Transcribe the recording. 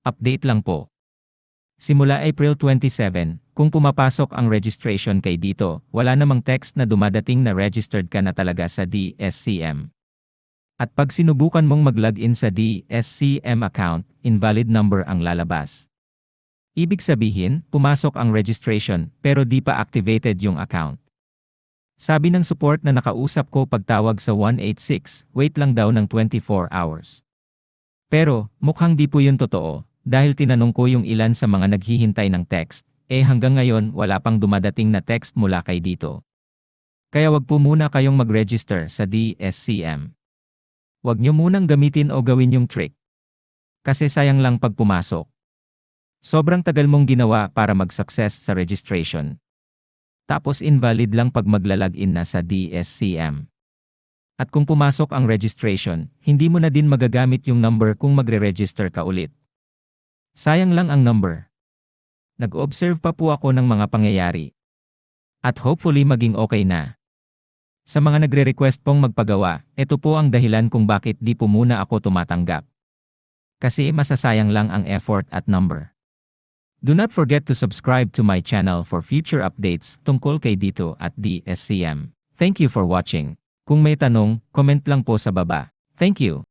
Update lang po. Simula April 27, kung pumapasok ang registration kay dito, wala namang text na dumadating na registered ka na talaga sa DSCM. At pag sinubukan mong mag-login sa DSCM account, invalid number ang lalabas. Ibig sabihin, pumasok ang registration pero di pa activated yung account. Sabi ng support na nakausap ko pagtawag sa 186, wait lang daw ng 24 hours. Pero, mukhang di po yun totoo, dahil tinanong ko yung ilan sa mga naghihintay ng text, eh hanggang ngayon wala pang dumadating na text mula kay dito. Kaya wag po muna kayong mag-register sa DSCM. Wag nyo munang gamitin o gawin yung trick. Kasi sayang lang pag pumasok. Sobrang tagal mong ginawa para mag-success sa registration. Tapos invalid lang pag maglalagin na sa DSCM. At kung pumasok ang registration, hindi mo na din magagamit yung number kung magre-register ka ulit. Sayang lang ang number. Nag-observe pa po ako ng mga pangyayari. At hopefully maging okay na. Sa mga nagre-request pong magpagawa, ito po ang dahilan kung bakit di po muna ako tumatanggap. Kasi masasayang lang ang effort at number. Do not forget to subscribe to my channel for future updates tungkol kay dito at DSCM. Thank you for watching. Kung may tanong, comment lang po sa baba. Thank you.